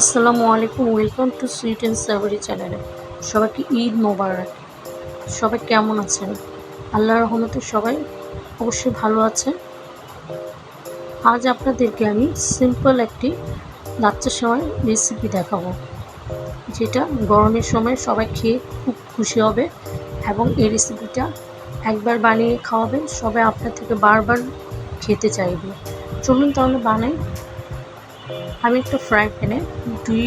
আসসালামু আলাইকুম welcome to sweet and savoury চ্যানেলে সবাইকে ঈদ মোবারক। সবাই কেমন আছেন? আল্লাহ রহমতে সবাই অবশ্যই ভালো আছেন। আজ আপনাদেরকে আমি সিম্পল একটি বাচ্চার সময় রেসিপি দেখাবো, যেটা গরমের সময় সবাই খেয়ে খুব খুশি হবে এবং এই রেসিপিটা একবার বানিয়ে খাওয়াবেন। সবাই আপনার থেকে বারবার খেতে চাইবে। চলুন তাহলে বানাই। আমি একটা ফ্রাই প্যানে দুই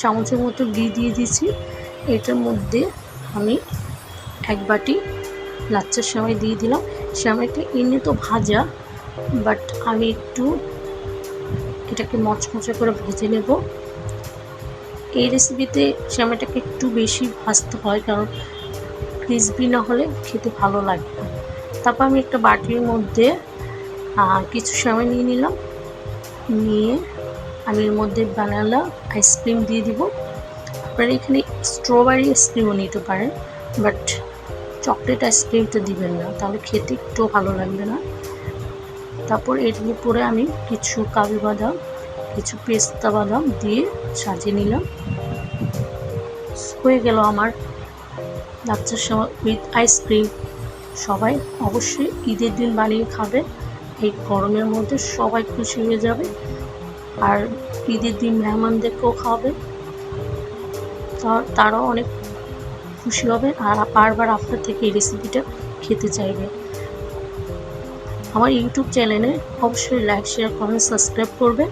চামচের মতো ঘি দিয়ে দিয়েছি। এটার মধ্যে আমি এক বাটি লাচ্চার সেমাই দিয়ে দিলাম। সেমাইটা এমনি তো ভাজা বাট আমি একটু এটাকে মচমচে করে ভেজে নেব। এই রেসিপিতে সেমাইটাকে একটু বেশি ভাজতে হয়, কারণ ক্রিসপি না হলে খেতে ভালো লাগবে তারপর আমি একটা বাটির মধ্যে কিছু সেমাই নিয়ে নিলাম। নিয়ে আমি এর মধ্যে বানালা আইসক্রিম দিয়ে দিব। আপনারা এখানে স্ট্রবেরি আইসক্রিমও নিতে পারেন বাট চকলেট আইসক্রিমটা দিবেন না, তাহলে খেতে একটু ভালো লাগবে না। তারপর এর উপরে আমি কিছু কাজু বাদাম, কিছু পেস্তা বাদাম দিয়ে সাজিয়ে নিলাম। হয়ে গেল আমার বাচ্চার সময় উইথ আইসক্রিম সবাই অবশ্যই ঈদের দিন বানিয়ে খাবে। এই গরমের মধ্যে সবাই খুশি হয়ে যাবে। আর ঈদের দিন মেহমানদেরকেও খাওয়াবে। তারাও অনেক খুশি হবে আর বারবার আপনার থেকে এই রেসিপিটা খেতে চাইবে। আমার ইউটিউব চ্যানেলে অবশ্যই লাইক শেয়ার কমেন্ট সাবস্ক্রাইব করবে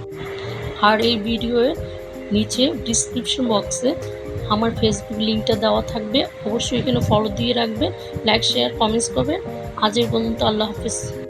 আর এই ভিডিওর নিচে ডিসক্রিপশন বক্সে আমার ফেসবুক লিঙ্কটা দেওয়া থাকবে। অবশ্যই এখানে ফলো দিয়ে রাখবে লাইক শেয়ার কমেন্টস করবে আজের পর্যন্ত আল্লাহ হাফিজ।